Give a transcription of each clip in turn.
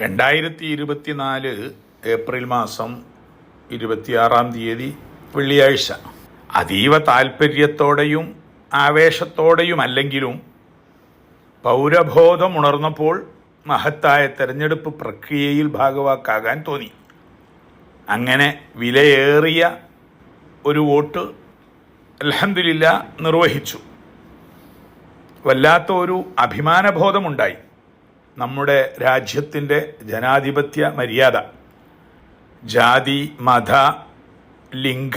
രണ്ടായിരത്തി ഇരുപത്തിനാല് ഏപ്രിൽ മാസം ഇരുപത്തിയാറാം തീയതി വെള്ളിയാഴ്ച. അതീവ താൽപ്പര്യത്തോടെയും ആവേശത്തോടെയും അല്ലെങ്കിലും പൗരബോധം ഉണർന്നപ്പോൾ മഹത്തായ തെരഞ്ഞെടുപ്പ് പ്രക്രിയയിൽ ഭാഗവാക്കാകാൻ തോന്നി. അങ്ങനെ വിലയേറിയ ഒരു വോട്ട് അലഹമില്ല നിർവഹിച്ചു. വല്ലാത്ത ഒരു അഭിമാനബോധമുണ്ടായി. നമ്മുടെ രാജ്യത്തിന്റെ ജനാധിപത്യ മര്യാദ. ജാതി മത ലിംഗ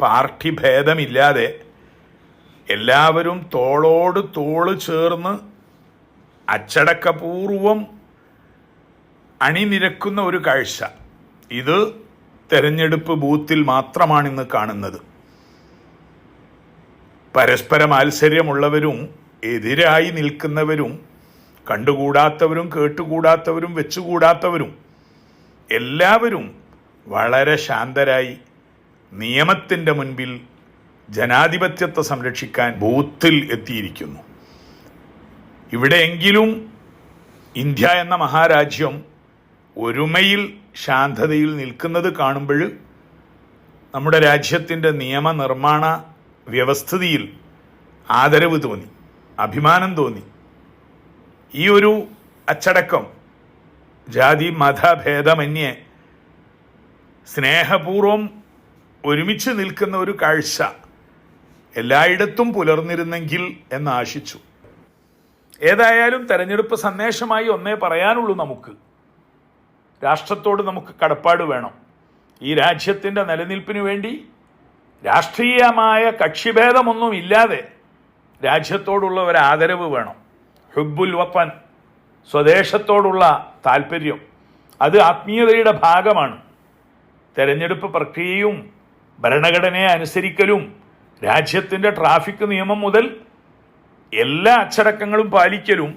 പാർട്ടി ഭേദമില്ലാതെ എല്ലാവരും തോളോട് തോൾ ചേർന്ന് അച്ചടക്കപൂർവം അണിനിരക്കുന്ന ഒരു കാഴ്ച. ഇത് തെരഞ്ഞെടുപ്പ് ബൂത്തിൽ മാത്രമാണ് ഇന്ന് കാണുന്നത്. പരസ്പര മാത്സര്യമുള്ളവരും എതിരായി നിൽക്കുന്നവരും കണ്ടുകൂടാത്തവരും കേട്ടുകൂടാത്തവരും വെച്ചുകൂടാത്തവരും എല്ലാവരും വളരെ ശാന്തരായി നിയമത്തിന്റെ മുൻപിൽ ജനാധിപത്യത്തെ സംരക്ഷിക്കാൻ ബൂത്തിൽ എത്തിയിരിക്കുന്നു. ഇവിടെയെങ്കിലും ഇന്ത്യ എന്ന മഹാരാജ്യം ഒരുമയിൽ ശാന്തതയിൽ നിൽക്കുന്നത് കാണുമ്പോൾ നമ്മുടെ രാജ്യത്തിന്റെ നിയമനിർമ്മാണ വ്യവസ്ഥിതിയിൽ ആദരവ് തോന്നി അഭിമാനം തോന്നി. ഈ ഒരു അച്ചടക്കം ജാതി മതഭേദമന്യേ സ്നേഹപൂർവം ഒരുമിച്ച് നിൽക്കുന്ന ഒരു കാഴ്ച എല്ലായിടത്തും പുലർന്നിരുന്നെങ്കിൽ എന്ന് ആശിച്ചു. ഏതായാലും തെരഞ്ഞെടുപ്പ് സന്ദേശമായി ഒന്നേ പറയാനുള്ളൂ നമുക്ക്. രാഷ്ട്രത്തോട് നമുക്ക് കടപ്പാട് വേണം. ഈ രാജ്യത്തിന്റെ നിലനിൽപ്പിനു വേണ്ടി രാഷ്ട്രീയമായ കക്ഷിഭേദമൊന്നും ഇല്ലാതെ രാജ്യത്തോടുള്ള ഒരു ആദരവ് വേണം. ഹുബുൽ വത്തൻ സ്വദേശത്തോടുള്ള താല്പര്യം അത് ആത്മീയതയുടെ ഭാഗമാണ്. തെരഞ്ഞെടുപ്പ് പ്രക്രിയയും ഭരണഘടനയെ അനുസരിക്കലും രാജ്യത്തിന്റെ ട്രാഫിക് നിയമം മുതൽ എല്ലാ അച്ചടക്കങ്ങളും പാലിക്കലും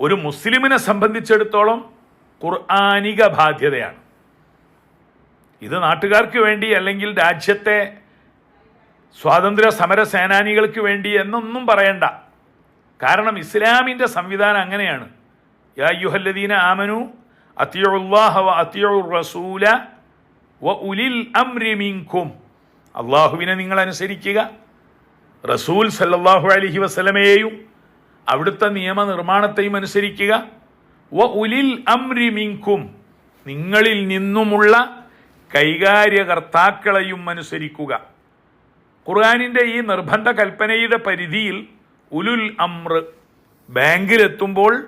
ഒരു മുസ്ലിമിനെ സംബന്ധിച്ചിടത്തോളം ഖുർആാനിക ബാധ്യതയാണ്. ഇത് നാട്ടുകാർക്ക് വേണ്ടി അല്ലെങ്കിൽ രാജ്യത്തെ സ്വാതന്ത്ര്യ സമര സേനാനികൾക്ക് വേണ്ടി എന്നൊന്നും പറയണ്ട. കാരണം ഇസ്ലാമിന്റെ സംവിധാനം അങ്ങനെയാണ്. യാ യുഹല്ലദീന ആമനു അത്തിയുള്ളാഹ വ റസൂല വ ഉലിൽ അംരി മിൻകും. അള്ളാഹുവിനെ നിങ്ങൾ അനുസരിക്കുക. റസൂൽ സല്ലാഹു അലഹി വസല്ലമയെയും അവിടുത്തെ നിയമനിർമ്മാണത്തെയും അനുസരിക്കുക. വ ഉലിൽ അംരി മിൻകും. നിങ്ങളിൽ നിന്നുമുള്ള കൈകാര്യകർത്താക്കളെയും അനുസരിക്കുക. ഖുർആാനിന്റെ ഈ നിർബന്ധ കൽപ്പനയുടെ പരിധിയിൽ ഉലുൽ അമ്ര ബാങ്കിലെത്തുമ്പോൾ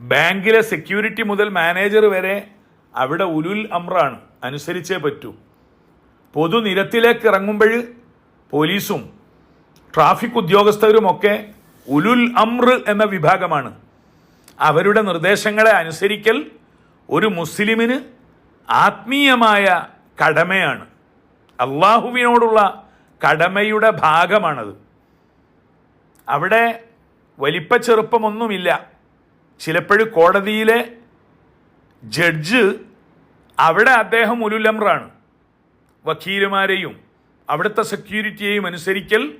ബാങ്കിലെ സെക്യൂരിറ്റി മുതൽ മാനേജർ വരെ അവിടെ ഉലുൽ അമ്രാണ് അനുസരിച്ചേ പറ്റൂ. പൊതുനിരത്തിലേക്ക് ഇറങ്ങുമ്പോൾ പോലീസും ട്രാഫിക് ഉദ്യോഗസ്ഥരുമൊക്കെ ഉലുൽ അമ്ര എന്ന വിഭാഗമാണ്. അവരുടെ നിർദ്ദേശങ്ങളെ അനുസരിക്കൽ ഒരു മുസ്ലിമിന് ആത്മീയമായ കടമയാണ്. അള്ളാഹുവിനോടുള്ള കടമയുടെ ഭാഗമാണത്. അവിടെ വലിപ്പ ചെറുപ്പമൊന്നുമില്ല. ചിലപ്പോഴും കോടതിയിലെ ജഡ്ജ് അവിടെ അദ്ദേഹം ഉലുലമ്രാണ് വക്കീലുമാരെയും അവിടുത്തെ സെക്യൂരിറ്റിയെയും അനുസരിക്കൽ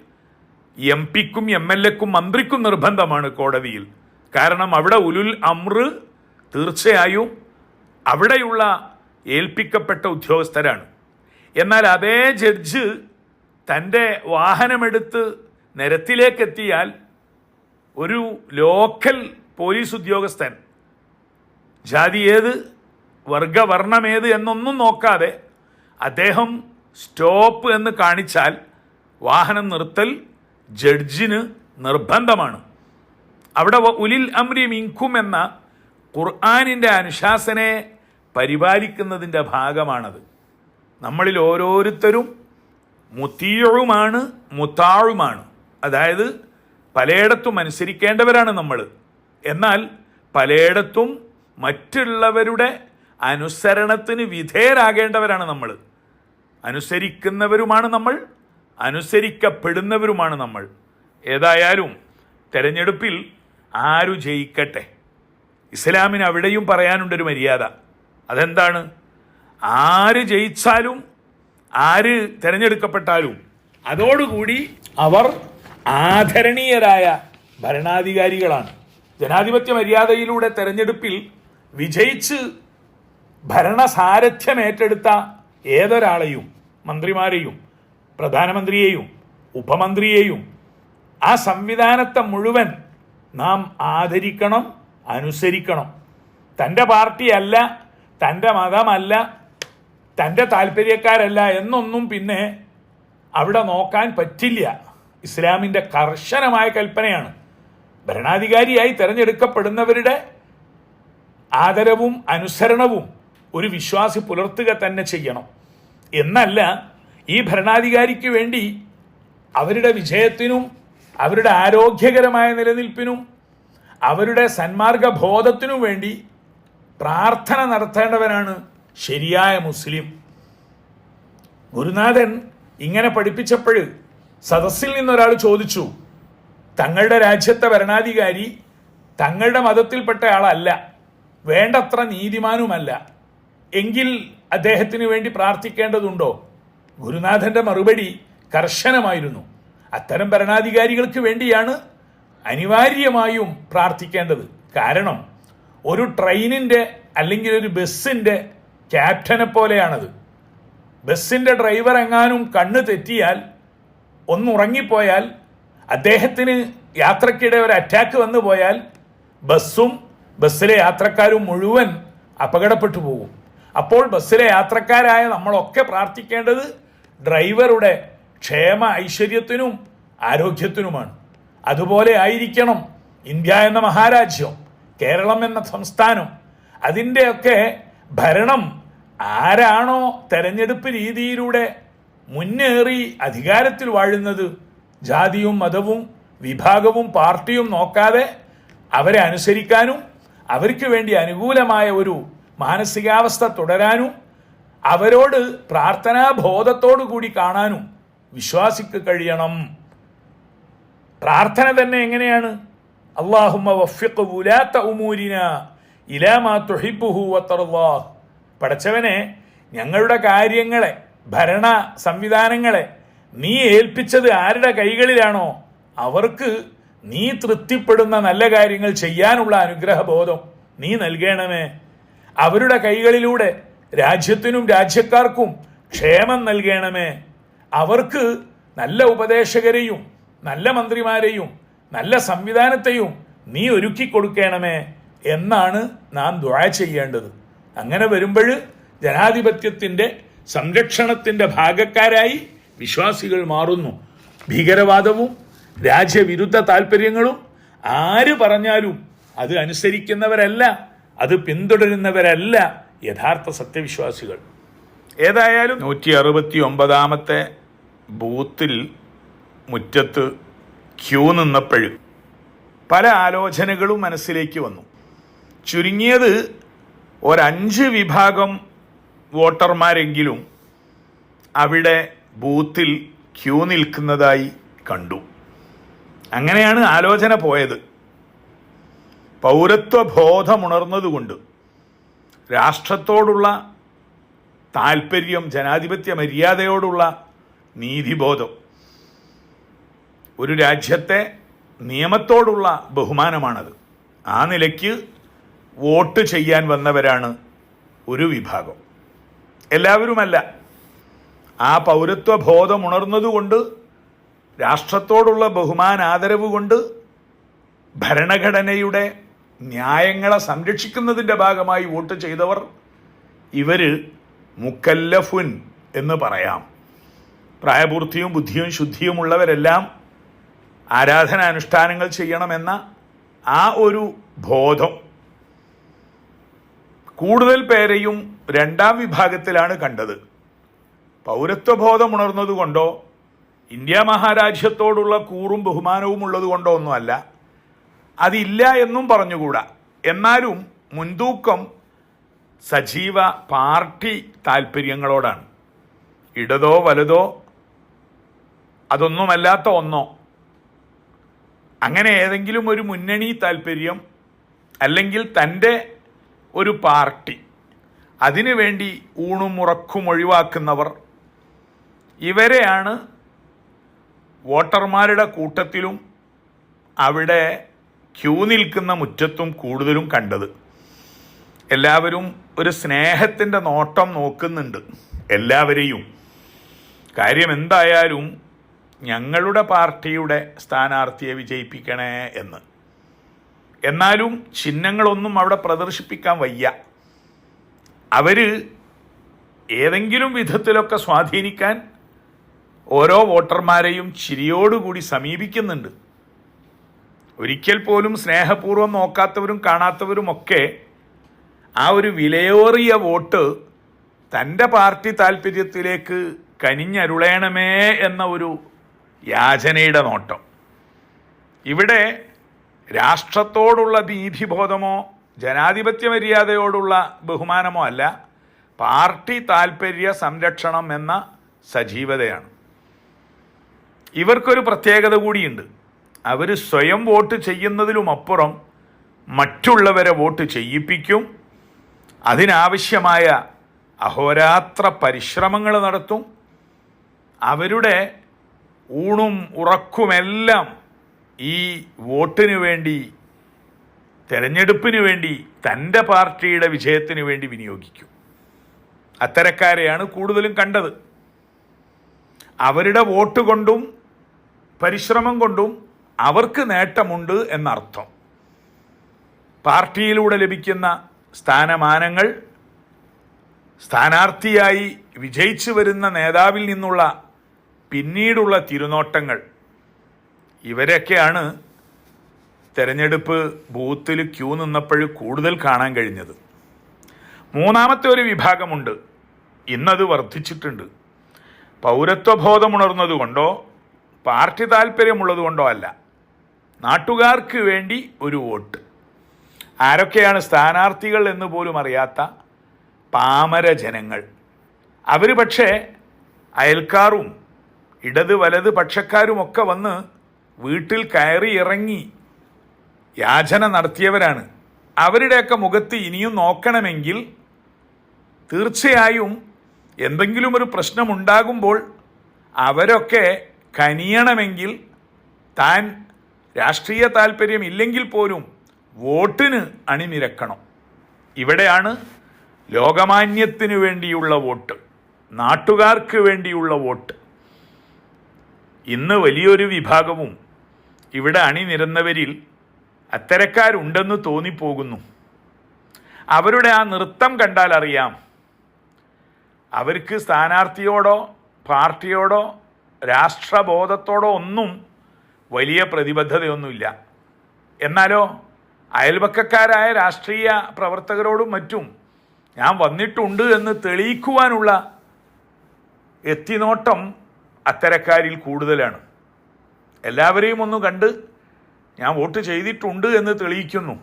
എം പിക്കും എം എൽ എക്കും മന്ത്രിക്കും നിർബന്ധമാണ് കോടതിയിൽ. കാരണം അവിടെ ഉലുൽ അമ്ര തീർച്ചയായും അവിടെയുള്ള ഏൽപ്പിക്കപ്പെട്ട ഉദ്യോഗസ്ഥരാണ്. എന്നാൽ അതേ ജഡ്ജ് തന്റെ വാഹനമെടുത്ത് നിരത്തിലേക്കെത്തിയാൽ ഒരു ലോക്കൽ പോലീസ് ഉദ്യോഗസ്ഥൻ ജാതി ഏത് വർഗവർണമേത് എന്നൊന്നും നോക്കാതെ അദ്ദേഹം സ്റ്റോപ്പ് എന്ന് കാണിച്ചാൽ വാഹനം നിർത്തൽ ജഡ്ജിന് നിർബന്ധമാണ്. അവിടെ ഉലിൽ അമ്രി മിങ്കും എന്ന ഖുർആാനിന്റെ അനുശാസനെ പരിപാലിക്കുന്നതിന്റെ ഭാഗമാണത്. നമ്മളിൽ ഓരോരുത്തരും മുത്തീഴുമാണ് മുത്താഴുമാണ് അതായത് പലയിടത്തും അനുസരിക്കേണ്ടവരാണ് നമ്മൾ. എന്നാൽ പലയിടത്തും മറ്റുള്ളവരുടെ അനുസരണത്തിന് വിധേയരാകേണ്ടവരാണ് നമ്മൾ. അനുസരിക്കുന്നവരുമാണ് നമ്മൾ അനുസരിക്കപ്പെടുന്നവരുമാണ് നമ്മൾ. ഏതായാലും തെരഞ്ഞെടുപ്പിൽ ആരു ജയിക്കട്ടെ? ഇസ്ലാമിന് അവിടെയും പറയാനുണ്ടൊരു മര്യാദ. അതെന്താണ്? ആര് ജയിച്ചാലും ആര് തിരഞ്ഞെടുക്കപ്പെട്ടാലും അതോടുകൂടി അവർ ആദരണീയരായ ഭരണാധികാരികളാണ്. ജനാധിപത്യ മര്യാദയിലൂടെ തെരഞ്ഞെടുപ്പിൽ വിജയിച്ച് ഭരണസാരഥ്യം ഏറ്റെടുത്ത ഏതൊരാളെയും മന്ത്രിമാരെയും പ്രധാനമന്ത്രിയെയും ഉപമന്ത്രിയെയും ആ സംവിധാനത്തെ മുഴുവൻ നാം ആദരിക്കണം അനുസരിക്കണം. തന്റെ പാർട്ടിയല്ല തന്റെ മതമല്ല തന്റെ താല്പര്യക്കാരല്ല എന്നൊന്നും പിന്നെ അവിടെ നോക്കാൻ പറ്റില്ല. ഇസ്ലാമിന്റെ കർശനമായ കൽപ്പനയാണ്. ഭരണാധികാരിയായി തിരഞ്ഞെടുക്കപ്പെടുന്നവരുടെ ആദരവും അനുസരണവും ഒരു വിശ്വാസി പുലർത്തുക തന്നെ ചെയ്യണം. എന്നല്ല ഈ ഭരണാധികാരിക്ക് വേണ്ടി അവരുടെ വിജയത്തിനും അവരുടെ ആരോഗ്യകരമായ നിലനിൽപ്പിനും അവരുടെ സന്മാർഗ ബോധത്തിനും വേണ്ടി പ്രാർത്ഥന നടത്തേണ്ടവനാണ് ശരിയായ മുസ്ലിം. ഗുരുനാഥൻ ഇങ്ങനെ പഠിപ്പിച്ചപ്പോൾ സദസ്സിൽ നിന്നൊരാൾ ചോദിച്ചു തങ്ങളുടെ രാജ്യത്തെ ഭരണാധികാരി തങ്ങളുടെ മതത്തിൽപ്പെട്ട ആളല്ല വേണ്ടത്ര നീതിമാനുമല്ല. എങ്കിൽ അദ്ദേഹത്തിന് വേണ്ടി പ്രാർത്ഥിക്കേണ്ടതുണ്ടോ? ഗുരുനാഥന്റെ മറുപടി കർശനമായിരുന്നു. അത്തരം ഭരണാധികാരികൾക്ക് വേണ്ടിയാണ് അനിവാര്യമായും പ്രാർത്ഥിക്കേണ്ടത്. കാരണം ഒരു ട്രെയിനിന്റെ അല്ലെങ്കിൽ ഒരു ബസ്സിന്റെ ക്യാപ്റ്റനെ പോലെയാണത് ബസ്സിന്റെ ഡ്രൈവർ എങ്ങാനും കണ്ണ് തെറ്റിയാൽ ഒന്നുറങ്ങിപ്പോയാൽ അദ്ദേഹത്തിന് യാത്രക്കിടെ ഒരു അറ്റാക്ക് വന്നു പോയാൽ ബസ്സും ബസ്സിലെ യാത്രക്കാരും മുഴുവൻ അപകടപ്പെട്ടു പോകും. അപ്പോൾ ബസ്സിലെ യാത്രക്കാരായ നമ്മളൊക്കെ പ്രാർത്ഥിക്കേണ്ടത് ഡ്രൈവറുടെ ക്ഷേമ ഐശ്വര്യത്തിനും ആരോഗ്യത്തിനുമാണ്. അതുപോലെ ആയിരിക്കണം ഇന്ത്യ എന്ന മഹാരാജ്യം കേരളം എന്ന സംസ്ഥാനം. അതിന്റെയൊക്കെ ഭരണം ആരാണോ തെരഞ്ഞെടുപ്പ് രീതിയിലൂടെ മുന്നേറി അധികാരത്തിൽ വാഴുന്നത് ജാതിയും മതവും വിഭാഗവും പാർട്ടിയും നോക്കാതെ അവരെ അനുസരിക്കാനും അവർക്ക് വേണ്ടി അനുകൂലമായ ഒരു മാനസികാവസ്ഥ തുടരാനും അവരോട് പ്രാർത്ഥനാബോധത്തോടു കൂടി കാണാനും വിശ്വാസിക്ക് കഴിയണം. പ്രാർത്ഥന തന്നെ എങ്ങനെയാണ്? അള്ളാഹുമ്മ പടച്ചവനെ ഞങ്ങളുടെ കാര്യങ്ങളെ ഭരണ സംവിധാനങ്ങളെ നീ ഏൽപ്പിച്ചത് ആരുടെ കൈകളിലാണോ? അവർക്ക് നീ തൃപ്തിപ്പെടുന്ന നല്ല കാര്യങ്ങൾ ചെയ്യാനുള്ള അനുഗ്രഹബോധം നീ നൽകണമേ. അവരുടെ കൈകളിലൂടെ രാജ്യത്തിനും രാജ്യക്കാർക്കും ക്ഷേമം നൽകണമേ. അവർക്ക് നല്ല ഉപദേശകരെയും നല്ല മന്ത്രിമാരെയും നല്ല സംവിധാനത്തെയും നീ ഒരുക്കി കൊടുക്കണമേ എന്നാണ് നാം ദ്വാ ചെയ്യേണ്ടത്. അങ്ങനെ വരുമ്പോൾ ജനാധിപത്യത്തിന്റെ സംരക്ഷണത്തിന്റെ ഭാഗക്കാരായി വിശ്വാസികൾ മാറുന്നു. ഭീകരവാദവും രാജ്യവിരുദ്ധ താല്പര്യങ്ങളും ആര് പറഞ്ഞാലും അത് അനുസരിക്കുന്നവരല്ല അത് പിന്തുടരുന്നവരല്ല യഥാർത്ഥ സത്യവിശ്വാസികൾ. ഏതായാലും നൂറ്റി അറുപത്തി ഒമ്പതാമത്തെ ബൂത്തിൽ മുറ്റത്ത് ക്യൂ നിന്നപ്പോഴും പല ആലോചനകളും മനസ്സിലേക്ക് വന്നു. ചുരുങ്ങിയത് ഒരഞ്ച് വിഭാഗം വോട്ടർമാരെങ്കിലും അവിടെ ബൂത്തിൽ ക്യൂ നിൽക്കുന്നതായി കണ്ടു. അങ്ങനെയാണ് ആലോചന പോയത്. പൗരത്വ ബോധമുണർന്നതുകൊണ്ട് രാഷ്ട്രത്തോടുള്ള താല്പര്യം ജനാധിപത്യ മര്യാദയോടുള്ള നീതിബോധം ഒരു രാജ്യത്തെ നിയമത്തോടുള്ള ബഹുമാനമാണത്. ആ നിലയ്ക്ക് വോട്ട് ചെയ്യാൻ വന്നവരാണ് ഒരു വിഭാഗം. എല്ലാവരുമല്ല. ആ പൗരത്വ ബോധം ഉണർന്നതുകൊണ്ട് രാഷ്ട്രത്തോടുള്ള ബഹുമാനാദരവ് കൊണ്ട് ഭരണഘടനയുടെ ന്യായങ്ങളെ സംരക്ഷിക്കുന്നതിന്റെ ഭാഗമായി വോട്ട് ചെയ്തവർ ഇവർ മുക്കല്ലഫുൻ എന്ന് പറയാം. പ്രായപൂർത്തിയും ബുദ്ധിയും ശുദ്ധിയുമുള്ളവരെല്ലാം ആരാധനാനുഷ്ഠാനങ്ങൾ ചെയ്യണമെന്ന ആ ഒരു ബോധം. കൂടുതൽ പേരെയും രണ്ടാം വിഭാഗത്തിലാണ് കണ്ടത്. പൗരത്വബോധം ഉണർന്നതുകൊണ്ടോ ഇന്ത്യ മഹാരാജ്യത്തോടുള്ള കൂറും ബഹുമാനവും ഉള്ളത് കൊണ്ടോ ഒന്നുമല്ല. അതില്ല എന്നും പറഞ്ഞുകൂടാ. എന്നാലും മുൻതൂക്കം സജീവ പാർട്ടി താല്പര്യങ്ങളോടാണ് ഇടതോ വലുതോ അതൊന്നുമല്ലാത്ത ഒന്നോ. അങ്ങനെ ഏതെങ്കിലും ഒരു മുന്നണി താല്പര്യം അല്ലെങ്കിൽ തന്റെ ഒരു പാർട്ടി അതിനുവേണ്ടി ഊണും ഉറക്കും ഒഴിവാക്കുന്നവർ. ഇവരെയാണ് വോട്ടർമാരുടെ കൂട്ടത്തിലും അവിടെ ക്യൂ നിൽക്കുന്ന മുറ്റത്തും കൂടുതലും കണ്ടത്. എല്ലാവരും ഒരു സ്നേഹത്തിന്റെ നോട്ടം നോക്കുന്നുണ്ട് എല്ലാവരെയും. കാര്യം എന്തായാലും ഞങ്ങളുടെ പാർട്ടിയുടെ സ്ഥാനാർത്ഥിയെ വിജയിപ്പിക്കണേ എന്ന്. എന്നാലും ചിഹ്നങ്ങളൊന്നും അവിടെ പ്രദർശിപ്പിക്കാൻ വയ്യ. അവർ ഏതെങ്കിലും വിധത്തിലൊക്കെ സ്വാധീനിക്കാൻ ഓരോ വോട്ടർമാരെയും ചിരിയോടുകൂടി സമീപിക്കുന്നുണ്ട്. ഒരിക്കൽ പോലും സ്നേഹപൂർവം നോക്കാത്തവരും കാണാത്തവരുമൊക്കെ ആ ഒരു വിലയേറിയ വോട്ട് തന്റെ പാർട്ടി താല്പര്യത്തിലേക്ക് കനിഞ്ഞരുളേണമേ എന്ന ഒരു യാചനയുടെ നോട്ടം. ഇവിടെ രാഷ്ട്രത്തോടുള്ള ഭീതിബോധമോ ജനാധിപത്യ മര്യാദയോടുള്ള ബഹുമാനമോ അല്ല പാർട്ടി താൽപ്പര്യ സംരക്ഷണം എന്ന സജീവതയാണ്. ഇവർക്കൊരു പ്രത്യേകത കൂടിയുണ്ട്. അവർ സ്വയം വോട്ട് ചെയ്യുന്നതിലുമപ്പുറം മറ്റുള്ളവരെ വോട്ട് ചെയ്യിപ്പിക്കും. അതിനാവശ്യമായ അഹോരാത്ര പരിശ്രമങ്ങൾ നടത്തും. അവരുടെ ഊണും ഉറക്കുമെല്ലാം ഈ വോട്ടിനു വേണ്ടി തെരഞ്ഞെടുപ്പിന് വേണ്ടി തന്റെ പാർട്ടിയുടെ വിജയത്തിന് വേണ്ടി വിനിയോഗിക്കും. അത്തരക്കാരെയാണ് കൂടുതലും കണ്ടത്. അവരുടെ വോട്ട് കൊണ്ടും പരിശ്രമം കൊണ്ടും അവർക്ക് നേട്ടമുണ്ട് എന്നർത്ഥം. പാർട്ടിയിലൂടെ ലഭിക്കുന്ന സ്ഥാനമാനങ്ങൾ സ്ഥാനാർത്ഥിയായി വിജയിച്ചു വരുന്ന നേതാവിൽ നിന്നുള്ള പിന്നീടുള്ള തിരുനോട്ടങ്ങൾ ഇവരൊക്കെയാണ് തെരഞ്ഞെടുപ്പ് ബൂത്തിൽ ക്യൂ നിന്നപ്പോഴും കൂടുതൽ കാണാൻ കഴിഞ്ഞത്. മൂന്നാമത്തെ ഒരു വിഭാഗമുണ്ട്. ഇന്നത് വർദ്ധിച്ചിട്ടുണ്ട്. പൗരത്വബോധമുണർന്നതുകൊണ്ടോ പാർട്ടി താല്പര്യമുള്ളതുകൊണ്ടോ അല്ല. നാട്ടുകാർക്ക് വേണ്ടി ഒരു വോട്ട്. ആരൊക്കെയാണ് സ്ഥാനാർത്ഥികൾ എന്ന് പോലും അറിയാത്ത പാമര ജനങ്ങൾ. അവർ പക്ഷേ അയൽക്കാരും ഇടത് വലത് പക്ഷക്കാരുമൊക്കെ വന്ന് വീട്ടിൽ കയറി ഇറങ്ങി യാചന നടത്തിയവരാണ്. അവരുടെയൊക്കെ മുഖത്ത് ഇനിയും നോക്കണമെങ്കിൽ തീർച്ചയായും എന്തെങ്കിലും ഒരു പ്രശ്നമുണ്ടാകുമ്പോൾ അവരൊക്കെ കനിയണമെങ്കിൽ താൻ രാഷ്ട്രീയ താല്പര്യം ഇല്ലെങ്കിൽ പോലും വോട്ടിന് അണിനിരക്കണം. ഇവിടെയാണ് ലോകമാന്യത്തിനു വേണ്ടിയുള്ള വോട്ട് നാട്ടുകാർക്ക് വേണ്ടിയുള്ള വോട്ട്. ഇന്ന് വലിയൊരു വിഭാഗവും ഇവിടെ അണിനിരന്നവരിൽ അത്തരക്കാരുണ്ടെന്ന് തോന്നിപ്പോകുന്നു. അവരുടെ ആ നൃത്തം കണ്ടാൽ അറിയാം. അവർക്ക് സ്ഥാനാർത്ഥിയോടോ പാർട്ടിയോടോ രാഷ്ട്രബോധത്തോടോ ഒന്നും വലിയ പ്രതിബദ്ധതയൊന്നുമില്ല. എന്നാലോ അയൽപക്കക്കാരായ രാഷ്ട്രീയ പ്രവർത്തകരോടും മറ്റും ഞാൻ വന്നിട്ടുണ്ട് എന്ന് തെളിയിക്കുവാനുള്ള എത്തിനോട്ടം അത്തരക്കാരിൽ കൂടുതലാണ്. എല്ലാവരെയും ഒന്ന് കണ്ട് ഞാൻ വോട്ട് ചെയ്തിട്ടുണ്ട് എന്ന് തെളിയിക്കുന്നു.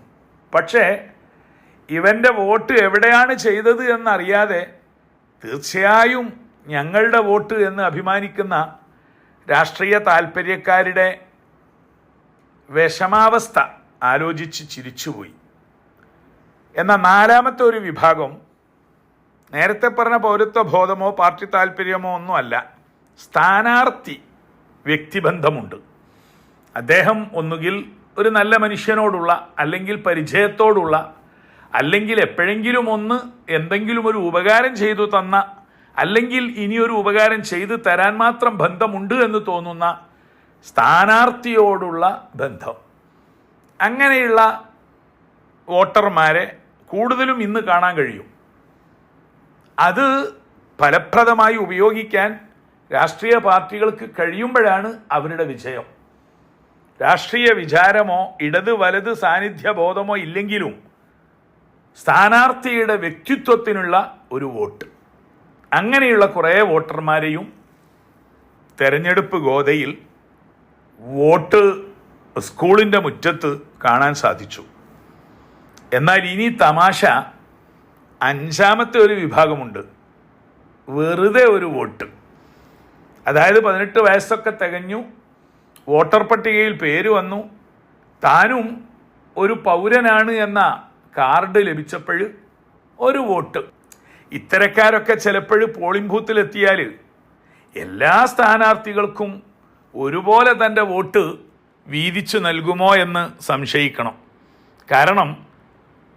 പക്ഷേ ഇവന്റെ വോട്ട് എവിടെയാണ് ചെയ്തത് എന്നറിയാതെ തീർച്ചയായും ഞങ്ങളുടെ വോട്ട് എന്ന് അഭിമാനിക്കുന്ന രാഷ്ട്രീയ താല്പര്യക്കാരുടെ വിഷമാവസ്ഥ ആലോചിച്ച് ചിരിച്ചുപോയി. എന്ന നാലാമത്തെ ഒരു വിഭാഗം നേരത്തെ പറഞ്ഞ പൗരത്വ ബോധമോ പാർട്ടി താല്പര്യമോ ഒന്നുമല്ല സ്ഥാനാർത്ഥി വ്യക്തിബന്ധമുണ്ട്. അദ്ദേഹം ഒന്നുകിൽ ഒരു നല്ല മനുഷ്യനോടുള്ള അല്ലെങ്കിൽ പരിചയത്തോടുള്ള അല്ലെങ്കിൽ എപ്പോഴെങ്കിലും ഒന്ന് എന്തെങ്കിലും ഒരു ഉപകാരം ചെയ്തു തന്ന അല്ലെങ്കിൽ ഇനിയൊരു ഉപകാരം ചെയ്തു തരാൻ മാത്രം ബന്ധമുണ്ട് എന്ന് തോന്നുന്ന സ്ഥാനാർത്ഥിയോടുള്ള ബന്ധം. അങ്ങനെയുള്ള വോട്ടർമാരെ കൂടുതലും ഇന്ന് കാണാൻ കഴിയും. അത് ഫലപ്രദമായി ഉപയോഗിക്കാൻ രാഷ്ട്രീയ പാർട്ടികൾക്ക് കഴിയുമ്പോഴാണ് അവരുടെ വിജയം. രാഷ്ട്രീയ വിചാരമോ ഇടത് വലത് സാന്നിധ്യ ബോധമോ ഇല്ലെങ്കിലും സ്ഥാനാർത്ഥിയുടെ വ്യക്തിത്വത്തിനുള്ള ഒരു വോട്ട്. അങ്ങനെയുള്ള കുറേ വോട്ടർമാരെയും തെരഞ്ഞെടുപ്പ് ഗോതയിൽ വോട്ട് സ്കൂളിന്റെ മുറ്റത്ത് കാണാൻ സാധിച്ചു. എന്നാൽ ഇനി തമാശ അഞ്ചാമത്തെ ഒരു വിഭാഗമുണ്ട്. വെറുതെ ഒരു വോട്ട്. അതായത് പതിനെട്ട് വയസ്സൊക്കെ തികഞ്ഞു വോട്ടർ പട്ടികയിൽ പേര് വന്നു. താനും ഒരു പൗരനാണ് എന്ന കാർഡ് ലഭിച്ചപ്പോൾ ഒരു വോട്ട്. ഇത്തരക്കാരൊക്കെ ചിലപ്പോൾ പോളിംഗ് ബൂത്തിലെത്തിയാൽ എല്ലാ സ്ഥാനാർത്ഥികൾക്കും ഒരുപോലെ തന്റെ വോട്ട് വീതിച്ചു നൽകുമോ എന്ന് സംശയിക്കണം. കാരണം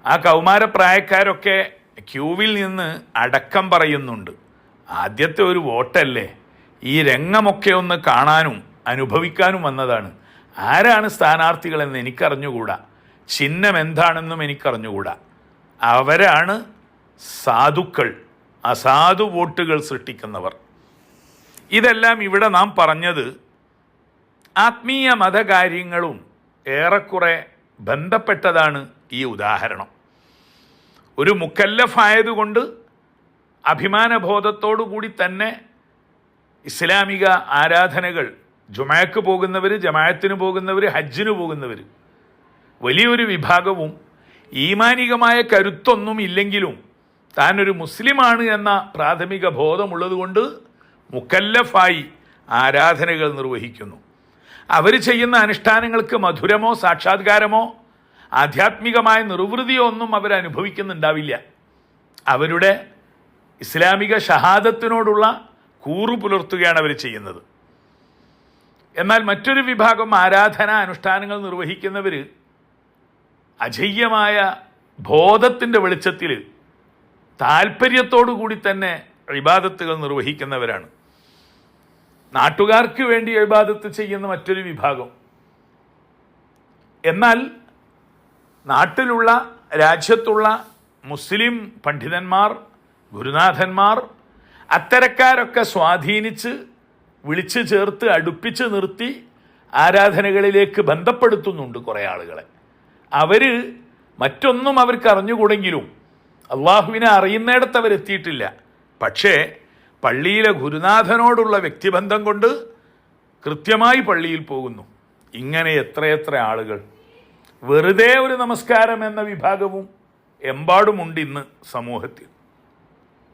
ആ കൗമാരപ്രായക്കാരൊക്കെ ക്യൂവിൽ നിന്ന് അടക്കം പറയുന്നുണ്ട്. ആദ്യത്തെ ഒരു വോട്ടല്ലേ? ഈ രംഗമൊക്കെ ഒന്ന് കാണാനും അനുഭവിക്കാനും വന്നതാണ്. ആരാണ് സ്ഥാനാർത്ഥികളെന്ന് എനിക്കറിഞ്ഞുകൂടാ. ചിഹ്നം എന്താണെന്നും എനിക്കറിഞ്ഞുകൂടാ. അവരാണ് സാധുക്കൾ അസാധു വോട്ടുകൾ സൃഷ്ടിക്കുന്നവർ. ഇതെല്ലാം ഇവിടെ നാം പറഞ്ഞത് ആത്മീയ മതകാര്യങ്ങളും ഏറെക്കുറെ ബന്ധപ്പെട്ടതാണ് ഈ ഉദാഹരണം. ഒരു മുക്കല്ലഫായതുകൊണ്ട് അഭിമാനബോധത്തോടു കൂടി തന്നെ ഇസ്ലാമിക ആരാധനകൾ ജുമാക്ക് പോകുന്നവർ ജമായത്തിന് പോകുന്നവർ ഹജ്ജിന് പോകുന്നവർ വലിയൊരു വിഭാഗവും ഈമാനികമായ കരുത്തൊന്നും ഇല്ലെങ്കിലും താനൊരു മുസ്ലിമാണ് എന്ന പ്രാഥമിക ബോധമുള്ളതുകൊണ്ട് മുക്കല്ലഫായി ആരാധനകൾ നിർവഹിക്കുന്നു. അവർ ചെയ്യുന്ന അനുഷ്ഠാനങ്ങൾക്ക് മധുരമോ സാക്ഷാത്കാരമോ ആധ്യാത്മികമായ നിർവൃതിയോ ഒന്നും അവർ അനുഭവിക്കുന്നുണ്ടാവില്ല. അവരുടെ ഇസ്ലാമിക ഷഹാദത്തിനോടുള്ള കൂറു പുലർത്തുകയാണ് അവർ ചെയ്യുന്നത്. എന്നാൽ മറ്റൊരു വിഭാഗം ആരാധന അനുഷ്ഠാനങ്ങൾ നിർവഹിക്കുന്നവർ അജയ്യമായ ബോധത്തിന്റെ വെളിച്ചത്തിൽ താല്പര്യത്തോടു കൂടി തന്നെ ഇബാദത്തുകൾ നിർവഹിക്കുന്നവരാണ്. നാട്ടുകാർക്ക് വേണ്ടി ഇബാദത്ത് ചെയ്യുന്ന മറ്റൊരു വിഭാഗം. എന്നാൽ നാട്ടിലുള്ള രാജ്യത്തുള്ള മുസ്ലിം പണ്ഡിതന്മാർ ഗുരുനാഥന്മാർ അത്തരക്കാരൊക്കെ സ്വാധീനിച്ച് വിളിച്ചു ചേർത്ത് അടുപ്പിച്ച് നിർത്തി ആരാധനകളിലേക്ക് ബന്ധപ്പെടുത്തുന്നുണ്ട് കുറേ ആളുകളെ. അവർ മറ്റൊന്നും അവർക്ക് അറിഞ്ഞുകൂടെങ്കിലും അള്ളാഹുവിനെ അറിയുന്നിടത്ത് അവരെത്തിയിട്ടില്ല. പക്ഷേ പള്ളിയിലെ ഗുരുനാഥനോടുള്ള വ്യക്തിബന്ധം കൊണ്ട് കൃത്യമായി പള്ളിയിൽ പോകുന്നു. ഇങ്ങനെ എത്രയെത്ര ആളുകൾ. വെറുതെ ഒരു നമസ്കാരം എന്ന വിഭാഗവും എമ്പാടുമുണ്ട് ഇന്ന് സമൂഹത്തിൽ.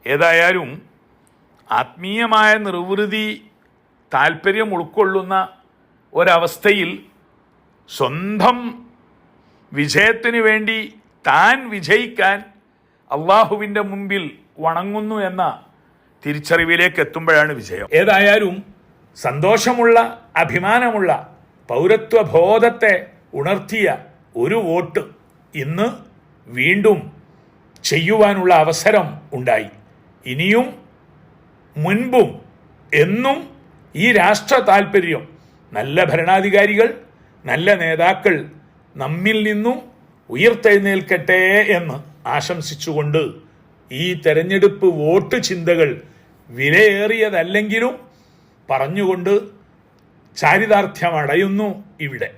ഏതായാലും ആത്മീയമായ നിർവൃതി താല്പര്യം ഉൾക്കൊള്ളുന്ന ഒരവസ്ഥയിൽ സ്വന്തം വിജയത്തിന് വേണ്ടി താൻ വിജയിക്കാൻ അള്ളാഹുവിന്റെ മുമ്പിൽ വണങ്ങുന്നു എന്ന തിരിച്ചറിവിലേക്ക് എത്തുമ്പോഴാണ് വിജയം. ഏതായാലും സന്തോഷമുള്ള അഭിമാനമുള്ള പൗരത്വ ബോധത്തെ ഉണർത്തിയ ഒരു വോട്ട് ഇന്ന് വീണ്ടും ചെയ്യുവാനുള്ള അവസരം ഉണ്ടായി. ഇനിയും മുൻപും എന്നും ഈ രാഷ്ട്ര താല്പര്യം നല്ല ഭരണാധികാരികൾ നല്ല നേതാക്കൾ നമ്മിൽ നിന്നും ഉയർത്തെഴുന്നേൽക്കട്ടെ എന്ന് ആശംസിച്ചുകൊണ്ട് ഈ തെരഞ്ഞെടുപ്പ് വോട്ട് ചിന്തകൾ വിലയേറിയതല്ലെങ്കിലും പറഞ്ഞുകൊണ്ട് ചാരിതാർത്ഥ്യമടയുന്നു ഇവിടെ.